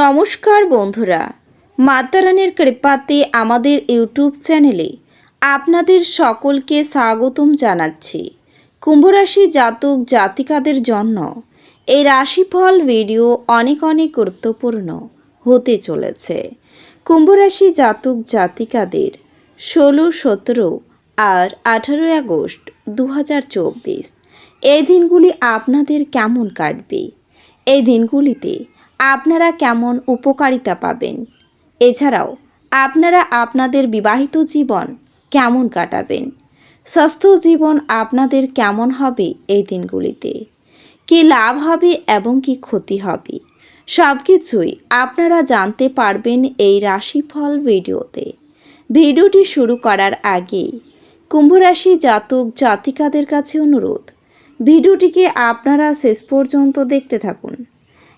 নমস্কার বন্ধুরা। মাতারানের কৃপাতে আমাদের ইউটিউব চ্যানেলে আপনাদের সকলকে স্বাগতম জানাচ্ছি। কুম্ভরাশি জাতক জাতিকাদের জন্য এই রাশিফল ভিডিও অনেক অনেক গুরুত্বপূর্ণ হতে চলেছে। কুম্ভরাশি জাতক জাতিকাদের ষোলো, সতেরো আর আঠারোই আগস্ট দু হাজার চব্বিশ। এই দিনগুলি আপনাদের কেমন কাটবে? এই দিনগুলিতে আপনারা কেমন উপকারিতা পাবেন? এছাড়াও, আপনারা আপনাদের বিবাহিত জীবন কেমন কাটাবেন? স্বাস্থ্য জীবন আপনাদের কেমন হবে এই দিনগুলিতে? কি লাভ হবে এবং কি ক্ষতি হবে? সব কিছুই আপনারা জানতে পারবেন এই রাশিফল ভিডিওতে। ভিডিওটি শুরু করার আগে কুম্ভরাশি জাতক জাতিকাদের কাছে অনুরোধ, ভিডিওটিকে আপনারা শেষ পর্যন্ত দেখতে থাকুন।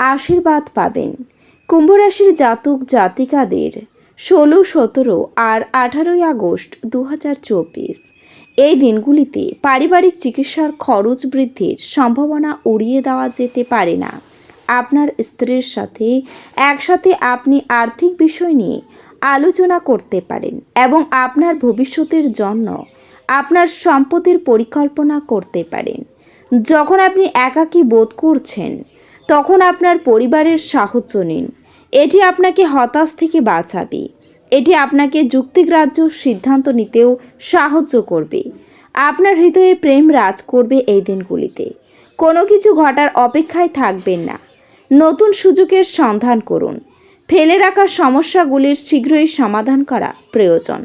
আশীর্বাদ পাবেন। কুম্ভরাশির জাতক জাতিকাদের ষোলো, সতেরো আর আঠারোই আগস্ট দু হাজার চব্বিশ। এই দিনগুলিতে পারিবারিক চিকিৎসার খরচ বৃদ্ধির সম্ভাবনা উড়িয়ে দেওয়া যেতে পারে না। আপনার স্ত্রীর সাথে একসাথে আপনি আর্থিক বিষয় নিয়ে আলোচনা করতে পারেন এবং আপনার ভবিষ্যতের জন্য আপনার সম্পত্তির পরিকল্পনা করতে পারেন। যখন আপনি একাকী বোধ করছেন তখন আপনার পরিবারের সাহায্য নিন। এটি আপনাকে হতাশ থেকে বাঁচাবে। এটি আপনাকে যুক্তিগ্রাহ্য সিদ্ধান্ত নিতেও সাহায্য করবে। আপনার হৃদয়ে প্রেম রাজ করবে এই দিনগুলিতে। কোনো কিছু ঘটার অপেক্ষায় থাকবেন না। নতুন সুযোগের সন্ধান করুন। ফেলে রাখা সমস্যাগুলির শীঘ্রই সমাধান করা প্রয়োজন।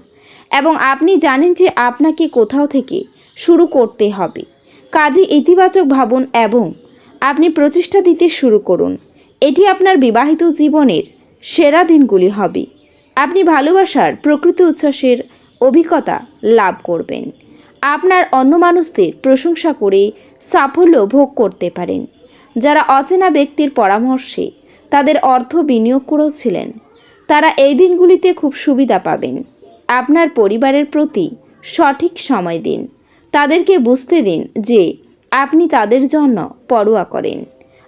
এবং আপনি জানেন যে আপনাকে কোথাও থেকে শুরু করতে হবে। কাজে ইতিবাচক ভাবুন এবং আপনি প্রচেষ্টা দিতে শুরু করুন। এটি আপনার বিবাহিত জীবনের সেরা দিনগুলি হবে। আপনি ভালোবাসার প্রকৃত উচ্ছ্বাসের অভিজ্ঞতা লাভ করবেন। আপনার অন্য মানুষদের প্রশংসা করে সাফল্য ভোগ করতে পারেন। যারা অচেনা ব্যক্তির পরামর্শে তাদের অর্থ বিনিয়োগ করেছিলেন, তারা এই দিনগুলিতে খুব সুবিধা পাবেন। আপনার পরিবারের প্রতি সঠিক সময় দিন। তাদেরকে বুঝতে দিন যে আপনি তাদের জন্য পরোয়া করেন।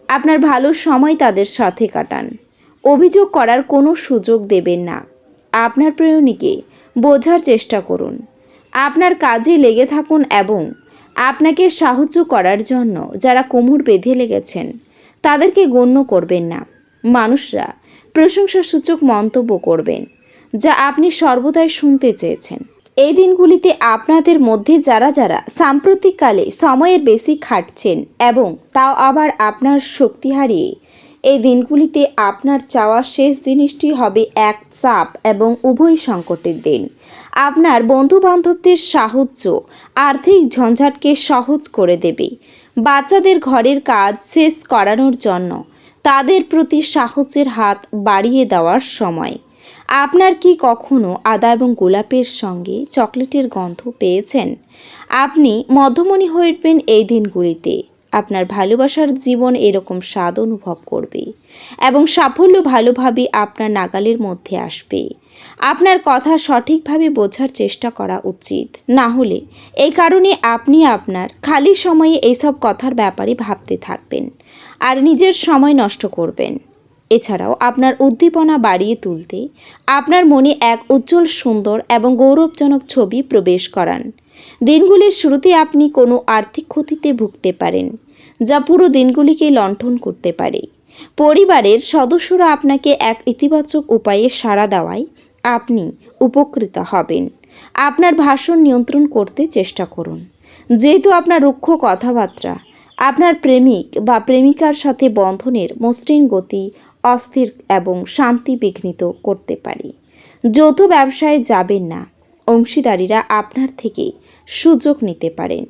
আপনার ভালো সময় তাদের সাথে কাটান। অভিযোগ করার কোনো সুযোগ দেবেন না। আপনার প্রেয়ণীকে বোঝার চেষ্টা করুন। আপনার কাজে লেগে থাকুন এবং আপনাকে সাহায্য করার জন্য যারা কোমর বেঁধে লেগেছেন, তাদেরকে গণ্য করবেন না। মানুষরা প্রশংসাসূচক মন্তব্য করবেন, যা আপনি সর্বদাই শুনতে চেয়েছেন। এই দিনগুলিতে আপনাদের মধ্যে যারা যারা সাম্প্রতিককালে সময়ের বেশি খাটছেন এবং তাও আবার আপনার শক্তি হারিয়ে, এই দিনগুলিতে আপনার চাওয়া শেষ জিনিসটি হবে এক চাপ এবং উভয় সংকটের দিন। আপনার বন্ধু বান্ধবদের সাহায্য আর্থিক ঝঞ্ঝাটকে সহজ করে দেবে। বাচ্চাদের ঘরের কাজ শেষ করানোর জন্য তাদের প্রতি সাহায্যের হাত বাড়িয়ে দেওয়ার সময়। আপনার কি কখনো আদা এবং গোলাপের সঙ্গে চকলেটের গন্ধ পেয়েছেন? আপনি মধ্যমণি হয়ে উঠবেন এই দিনগুলিতে। আপনার ভালোবাসার জীবন এরকম স্বাদ অনুভব করবে এবং সাফল্য ভালোভাবে আপনার নাগালের মধ্যে আসবে। আপনার কথা সঠিকভাবে বোঝার চেষ্টা করা উচিত। না হলে এই কারণে আপনি আপনার খালি সময়ে এইসব কথার ব্যাপারে ভাবতে থাকবেন আর নিজের সময় নষ্ট করবেন। এছাড়াও আপনার উদ্দীপনা বাড়িয়ে তুলতে আপনার মনে এক উজ্জ্বল, সুন্দর এবং গৌরবজনক ছবি প্রবেশ করান। দিনগুলির শুরুতে আপনি কোনো আর্থিক ক্ষতিতে ভুগতে পারেন, যা পুরো দিনগুলিকে লণ্ঠন করতে পারে। পরিবারের সদস্যরা আপনাকে এক ইতিবাচক উপায়ে সাড়া দেওয়ায় আপনি উপকৃত হবেন। আপনার ভাষণ নিয়ন্ত্রণ করতে চেষ্টা করুন। যেহেতু আপনার রুক্ষ কথাবার্তা, আপনার প্রেমিক বা প্রেমিকার সাথে বন্ধনের মসৃণ গতি অস্থির এবং শান্তি বিঘ্নিত করতে পারে। যৌথ ব্যবসায় যাবেন না। অংশীদারিরা আপনার থেকে সুযোগ নিতে পারেন।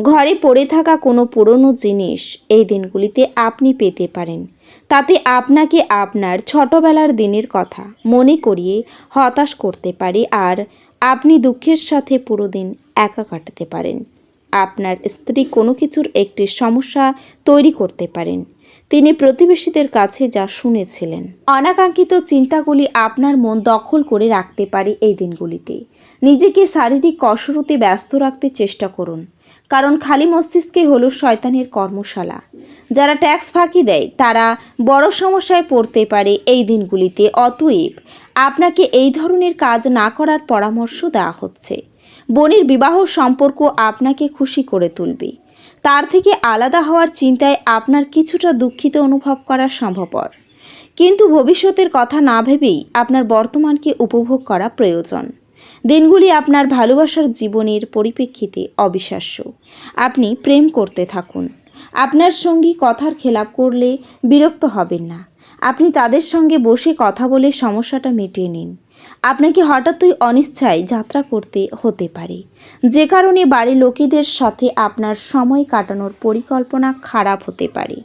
ঘরে পড়ে থাকা কোনো পুরনো জিনিস এই দিনগুলিতে আপনি পেতে পারেন। তাতে আপনাকে আপনার ছোটবেলার দিনের কথা মনে করিয়ে হতাশ করতে পারে আর আপনি দুঃখের সাথে পুরো দিন একা কাটাতে পারেন। আপনার স্ত্রী কোনো কিছুর একটি সমস্যা তৈরি করতে পারেন। তিনি প্রতিবেশীদের কাছে যা শুনেছিলেন। অনাকাঙ্ক্ষিত চিন্তাগুলি আপনার মন দখল করে রাখতে পারে এই দিনগুলিতে। নিজেকে শারীরিক কসরতে ব্যস্ত রাখতে চেষ্টা করুন। কারণ খালি মস্তিষ্কে হলো শয়তানের কর্মশালা। যারা ট্যাক্স ফাঁকি দেয়, তারা বড় সমস্যায় পড়তে পারে এই দিনগুলিতে। অতএব, আপনাকে এই ধরনের কাজ না করার পরামর্শ দেওয়া হচ্ছে। বোনের বিবাহ সম্পর্ক আপনাকে খুশি করে তুলবে। তার থেকে আলাদা হওয়ার চিন্তায় আপনার কিছুটা দুঃখিত অনুভব করা সম্ভবপর। কিন্তু ভবিষ্যতের কথা না ভেবেই আপনার বর্তমানকে উপভোগ করা প্রয়োজন। দিনগুলি আপনার ভালোবাসার জীবনের পরিপ্রেক্ষিতে অবিশ্বাস্য। আপনি প্রেম করতে থাকুন। আপনার সঙ্গী কথার খেলাপ করলে বিরক্ত হবেন না। আপনি তাদের সঙ্গে বসে কথা বলে সমস্যাটা মিটিয়ে নিন। আপনাকে হঠাৎই অনিচ্ছায় যাত্রা করতে হতে পারে। যে কারণে বাড়ির লোকেদের সাথে আপনার সময় কাটানোর পরিকল্পনা খারাপ হতে পারে।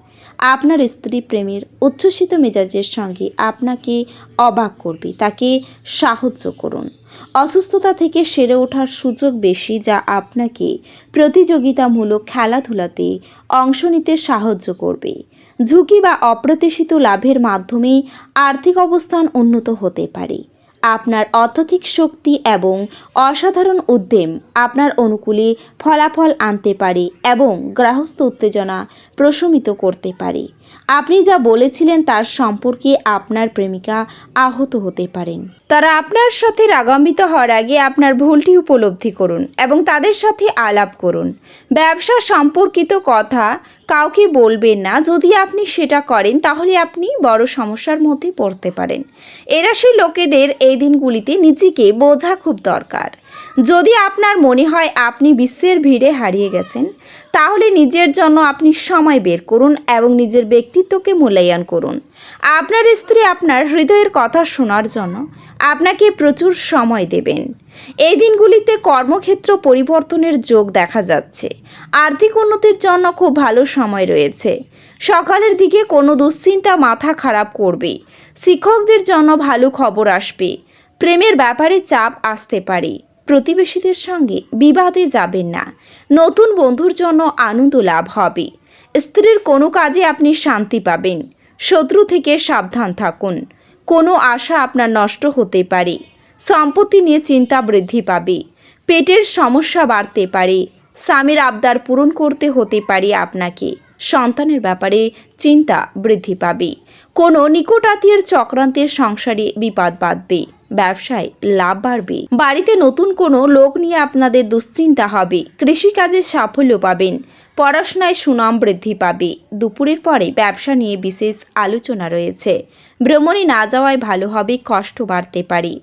আপনার স্ত্রী প্রেমের উচ্ছ্বসিত মেজাজের সঙ্গে আপনাকে অবাক করবে, তাকে সাহায্য করুন। অসুস্থতা থেকে সেরে ওঠার সুযোগ বেশি যা আপনাকে প্রতিযোগিতামূলক খেলাধুলাতে অংশ নিতে সাহায্য করবে। ঝুঁকি বা অপ্রত্যাশিত লাভের মাধ্যমে আর্থিক অবস্থান উন্নত হতে পারে। আপনার অত্যধিক শক্তি এবং অসাধারণ উদ্যম আপনার অনুকূলে ফলাফল আনতে পারে এবং গ্রাহস্থ উত্তেজনা প্রশমিত করতে পারে। আপনি যা বলেছিলেন তার সম্পর্কে আপনার প্রেমিকা আহত হতে পারেন। তারা আপনার সাথে রাগান্বিত হওয়ার আগে আপনার ভুলটি উপলব্ধি করুন এবং তাদের সাথে আলাপ করুন। ব্যবসা সম্পর্কিত কথা কাউকে বলবেন না। যদি আপনি সেটা করেন, তাহলে আপনি বড় সমস্যার মধ্যে পড়তে পারেন। এরা সেই লোকেদের এই দিনগুলিতে নিজেকে বোঝা খুব দরকার। যদি আপনার মনে হয় আপনি বিশ্বের ভিড়ে হারিয়ে গেছেন, তাহলে নিজের জন্য আপনি সময় বের করুন এবং নিজের ব্যক্তিত্বকে মূল্যায়ন করুন। আপনার স্ত্রী আপনার হৃদয়ের কথা শোনার জন্য আপনাকে প্রচুর সময় দেবেন। এই দিনগুলিতে কর্মক্ষেত্র পরিবর্তনের যোগ দেখা যাচ্ছে। আর্থিক উন্নতির জন্য খুব ভালো সময় রয়েছে। সকালের দিকে কোনো দুশ্চিন্তা মাথা খারাপ করবে। শিক্ষকদের জন্য ভালো খবর আসবে। প্রেমের ব্যাপারে চাপ আসতে পারে। প্রতিবেশীদের সঙ্গে বিবাদে যাবেন না। নতুন বন্ধুর জন্য আনন্দ লাভ হবে। স্ত্রীর কোনো কাজে আপনি শান্তি পাবেন। শত্রু থেকে সাবধান থাকুন। কোনো আশা আপনার নষ্ট হতে পারে। সম্পত্তি নিয়ে চিন্তা বৃদ্ধি পাবে। পেটের সমস্যা বাড়তে পারে। স্বামীর আবদার পূরণ করতে হতে পারে আপনাকে। সন্তানের ব্যাপারে চিন্তা বৃদ্ধি পাবে। কোনো নিকটাত্মীয়ের চক্রান্তের সংসারে বিপদ বাঁধবে, ব্যবসায় লাভ বাড়বে। বাড়িতে নতুন কোনো লোক নিয়ে আপনাদের দুশ্চিন্তা হবে, কৃষিকাজে সাফল্য পাবেন, পড়াশোনায় সুনাম বৃদ্ধি পাবে। দুপুরের পরে ব্যবসা নিয়ে বিশেষ আলোচনা রয়েছে। ভ্রমণে না যাওয়ায় ভালো হবে, কষ্ট বাড়তে পারে।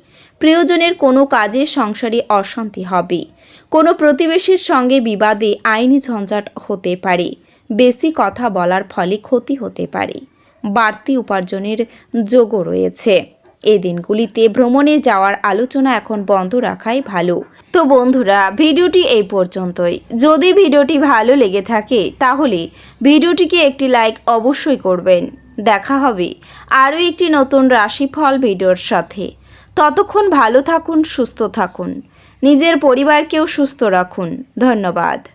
প্রিয়জনের কোনো কাজে সংসারে অশান্তি হবে। কোনো প্রতিবেশীর সঙ্গে বিবাদে আইনি ঝঞ্ঝাট হতে পারে। বেশি কথা বলার ফলে ক্ষতি হতে পারে। বাড়তি উপার্জনের যোগও রয়েছে। এই দিনগুলিতে ভ্রমণে যাওয়ার আলোচনা এখন বন্ধ রাখাই ভালো। তো বন্ধুরা, ভিডিওটি এই পর্যন্তই। যদি ভিডিওটি ভালো লেগে থাকে, তাহলে ভিডিওটিকে একটি লাইক অবশ্যই করবেন। দেখা হবে আরও একটি নতুন রাশিফল ভিডিওর সাথে। ততক্ষণ ভালো থাকুন, সুস্থ থাকুন। নিজের পরিবারকেও সুস্থ রাখুন। ধন্যবাদ।